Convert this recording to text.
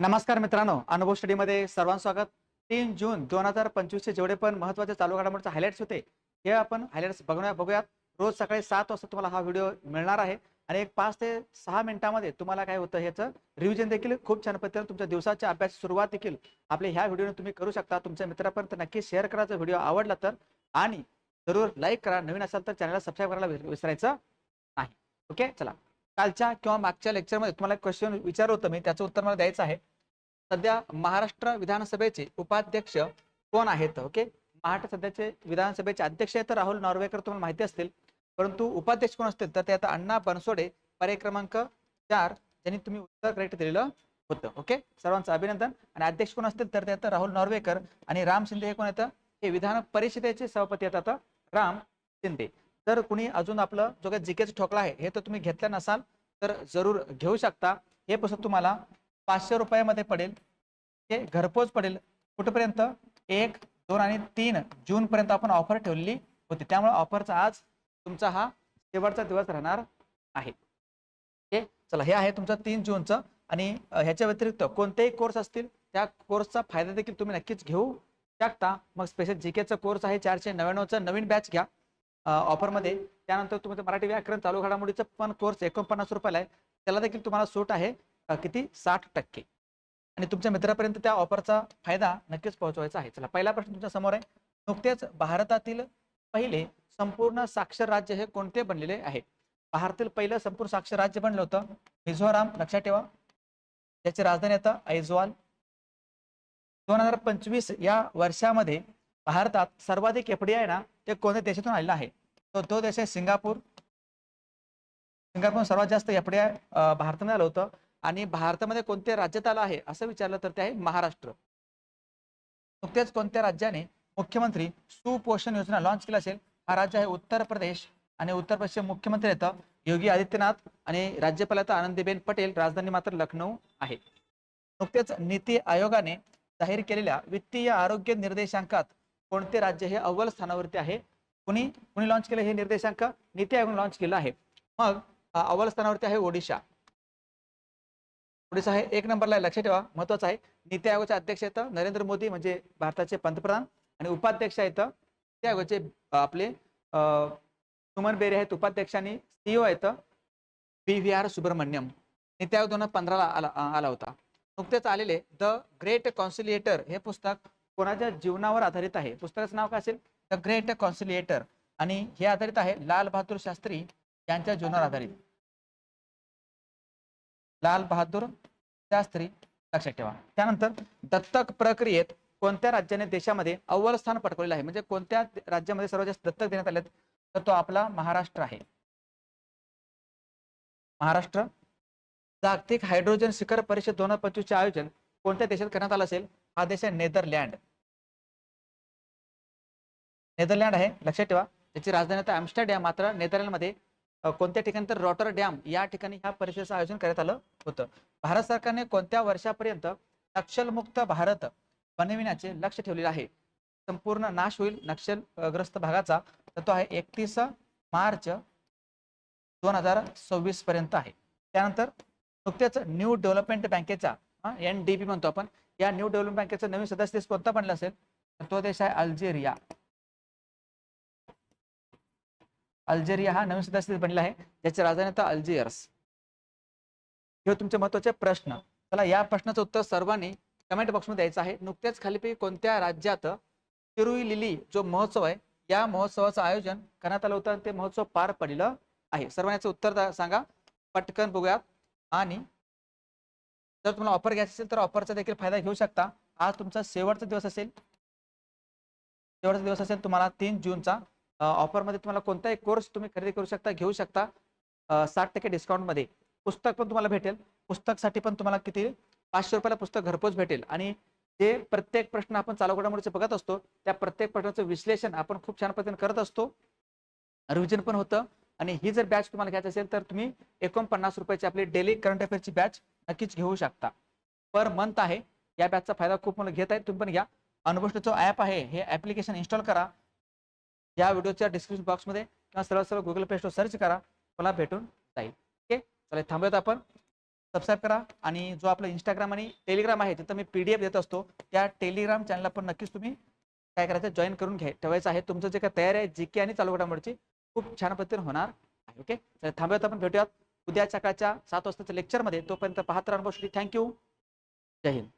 नमस्कार मित्रांनो अनुभव स्टडीमध्ये सर्वांचं स्वागत. तीन जून दोन हजार पंचवीसचे जेवढे पण महत्त्वाचे चालू घडामोडीचे हायलाइट्स होते हे आपण हायलाइट्स बघूया बघूयात. रोज सकाळी सात वाजता तुम्हाला हा व्हिडिओ मिळणार आहे आणि एक पाच ते सहा मिनिटामध्ये तुम्हाला काय होतं ह्याचं रिव्हिजन देखील खूप छान पद्धतीने तुमच्या दिवसाच्या अभ्यास सुरुवात देखील आपल्या ह्या व्हिडिओने तुम्ही करू शकता. तुमच्या मित्रापर्यंत नक्की शेअर करायचा व्हिडिओ आवडला तर आणि जरूर लाईक करा. नवीन असाल तर चॅनलला सबस्क्राईब करायला विसरायचं नाही. ओके चला. कालच्या किंवा मागच्या लेक्चरमध्ये तुम्हाला क्वेश्चन विचारलं होतं मी. त्याचं उत्तर मला द्यायचं आहे. सध्या महाराष्ट्र विधानसभेचे उपाध्यक्ष कोण आहेत ओके महाराष्ट्र सध्याचे विधानसभेचे अध्यक्ष आहेत तर राहुल नॉर्वेकर तुम्हाला माहिती असतील. परंतु उपाध्यक्ष कोण असतील तर ते आता अण्णा बनसोडे पर्याय क्रमांक चार ज्यांनी तुम्ही उत्तर करेक्ट दिलेलं होतं ओके सर्वांचं अभिनंदन. आणि अध्यक्ष कोण असतील तर ते आता राहुल नॉर्वेकर आणि राम शिंदे हे कोण येतं हे विधान परिषदेचे सभापती आहेत आता राम शिंदे. जर कुणी अजून आपलं जो काही जीकेचा ठोकला आहे हे तर तुम्ही घेतलं नसाल तर जरूर घेऊ शकता. हे पुस्तक तुम्हाला पाचशे रुपयामध्ये पडेल. हे घरपोच पडेल. कुठपर्यंत? एक दोन आणि तीन जून पर्यंत आपण ऑफर ठेवलेली होती. त्यामुळे ऑफरचा आज तुमचा हा शेवटचा दिवस राहणार आहे. ओके? चला हे आहे तुमचं तीन जूनचं आणि ह्याच्या व्यतिरिक्त कोणतेही कोर्स असतील त्या कोर्सचा फायदा देखील तुम्ही नक्कीच घेऊ शकता. मग स्पेशल जी केचा कोर्स आहे चारशे नव्याण्णवचा नवीन बॅच घ्या ऑफरमध्ये त्यानंतर तुमचं मराठी व्याकरण चालू घडामोडीचं पण कोर्स एकोणपन्नास रुपयाला आहे. त्याला देखील तुम्हाला सूट आहे किती? साठ टक्के. आणि तुमच्या मित्रापर्यंत त्या ऑफरचा फायदा नक्कीच पोहोचवायचा आहे. चला पहिला प्रश्न तुमच्यासमोर आहे. नुकतेच भारतातील पहिले संपूर्ण साक्षर राज्य हे कोणते बनलेले आहे? भारतातील पहिलं संपूर्ण साक्षर राज्य बनलं होतं. मिझोराम लक्षात ठेवा. त्याची राजधानी आता ऐजवाल. दोन हजार पंचवीस या वर्षामध्ये भारतात सर्वाधिक एफडी आहे ना ते कोणत्या देशातून आलेला आहे? तो तो देश आहे सिंगापूर. सिंगापूर सर्वात जास्त एफडीआय भारतामध्ये आलं होतं. आणि भारतामध्ये कोणत्या राज्यात आलं आहे असं विचारलं तर ते आहे महाराष्ट्र. नुकतेच कोणत्या राज्याने मुख्यमंत्री सुपोषण योजना लॉन्च केली असेल हा राज्य आहे उत्तर प्रदेश. आणि उत्तर प्रदेशचे मुख्यमंत्री येतं योगी आदित्यनाथ आणि राज्यपाल आता आनंदीबेन पटेल राजधानी मात्र लखनौ आहे. नुकतेच नीती आयोगाने जाहीर केलेल्या वित्तीय आरोग्य निर्देशांकात कोणते राज्य हे अव्वल स्थानावरती आहे कुणी कुणी लॉन्च केलं हे निर्देशांक? नीती आयोगाने लॉन्च केलं आहे. मग अव्वल स्थानावरती आहे ओडिशा. ओडिशा आहे. एक नंबरला आहे, लक्षात ठेवा. महत्वाचं आहे. नीती आयोगाचे अध्यक्ष आहेत. नरेंद्र मोदी म्हणजे भारताचे पंतप्रधान आणि उपाध्यक्ष आहेत. नीती आयोगाचे आपले सुमन बेरे आहेत. उपाध्यक्ष आणि सीईओ आहेत. P V R Subrahmanyam. NITI Aayog दोन हजार पंधराला आला आला होता. नुकतेच आलेले द ग्रेट कॉन्सिलिएटर हे पुस्तक कोणाच्या जीवनावर आधारित आहे? पुस्तकाचं नाव काय असेल? The great conciliator. आणि हे आधारित आहे लाल बहादूर शास्त्री यांच्या जीवनावर आधारित. लाल बहादूर शास्त्री लक्षात ठेवा. त्यानंतर दत्तक प्रक्रियेत कोणत्या राज्याने देशामध्ये अव्वल स्थान पटकवलेलं आहे? म्हणजे कोणत्या राज्यामध्ये सर्वात जास्त दत्तक देण्यात आले तर तो आपला महाराष्ट्र आहे. महाराष्ट्र. जागतिक हायड्रोजन शिखर परिषद दोन हजार पंचवीसचे आयोजन कोणत्या देशात करण्यात आलं असेल? हा देश आहे नेदरलँड. नेदरलँड आहे. लक्षात ठेवा. त्याची राजधानी आता ॲम्स्टरडॅम मात्र नेदरलँडमध्ये कोणत्या ठिकाणी तर रॉटर डॅम या ठिकाणी ह्या परिषदेचं आयोजन करण्यात आलं होतं. भारत सरकारने कोणत्या वर्षापर्यंत नक्षलमुक्त भारत बनविण्याचे लक्ष ठेवलेले आहे? संपूर्ण नाश होईल नक्षलग्रस्त भागाचा. तर तो आहे एकतीस मार्च दोन हजार सव्वीस पर्यंत आहे. त्यानंतर नुकतेच न्यू डेव्हलपमेंट बँकेचा एन डी बी म्हणतो आपण. या न्यू डेव्हलपमेंट बँकेचा नवीन सदस्य देश कोणता बनला असेल? तर तो देश आहे अल्जेरिया. अल्जेरिया हा नवीन सदस्य बनला आहे ज्याची राजधानी आता अल्जियर्स हे तुमचे महत्त्वाचे प्रश्न. चला या प्रश्नाचं उत्तर सर्वांनी कमेंट बॉक्समध्ये द्यायचं आहे. नुकतेच खालीपैकी कोणत्या राज्यात तिरुई लिली जो महोत्सव आहे या महोत्सवाचं आयोजन करण्यात आलं होतं आणि ते महोत्सव पार पडलं आहे. सर्वांनी याचं उत्तर सांगा. पटकन बघूयात. आणि जर तुम्हाला ऑफर घ्यायची असेल तर ऑफरचा देखील फायदा घेऊ शकता. आज तुमचा शेवटचा दिवस असेल. शेवटचा दिवस असेल तुम्हाला तीन जूनचा. ऑफरमध्ये तुम्हाला कोणताही कोर्स तुम्ही खरेदी करू शकता घेऊ शकता. साठ टक्के डिस्काउंटमध्ये. पुस्तक पण तुम्हाला भेटेल. पुस्तकसाठी पण तुम्हाला किती? पाचशे रुपयाला पुस्तक घरपोच भेटेल. आणि जे प्रत्येक प्रश्न आपण चालू घडामोडीचे बघत असतो त्या प्रत्येक प्रश्नाचं विश्लेषण आपण खूप छान पद्धतीने करत असतो. रिव्हिजन पण होतं. आणि ही जर बॅच तुम्हाला घ्यायची असेल तर तुम्ही एकोणपन्नास रुपयाची आपली डेली करंट अफेअरची बॅच नक्कीच घेऊ शकता. पर मंथ आहे. या बॅचचा फायदा खूप मला घेत आहे तुम्ही पण घ्या. अनुभव ॲप आहे. हे ॲप्लिकेशन इन्स्टॉल करा. या व्हिडिओच्या डिस्क्रिप्शन बॉक्समध्ये किंवा सरळ सरळ गुगल प्ले स्टोर सर्च करा मला भेटून जाईल. ओके चला थांबूयात आपण. सबस्क्राईब करा आणि जो आपला इंस्टाग्राम आणि टेलिग्राम आहे तिथं मी पी डी एफ देत असतो. त्या टेलिग्राम चॅनलला पण नक्कीच तुम्ही काय करायचं जॉईन करून घ्या. ठेवायचं आहे. तुमचं जे काय तयारी आहे जी के आणि चालू घडामोडीची खूप छान पद्धतीने होणार आहे. ओके तर थांबूयात आपण. भेटूयात उद्या सकाळच्या सात वाजताच्या लेक्चरमध्ये तोपर्यंत पाहत राहा थँक्यू जय हिंद.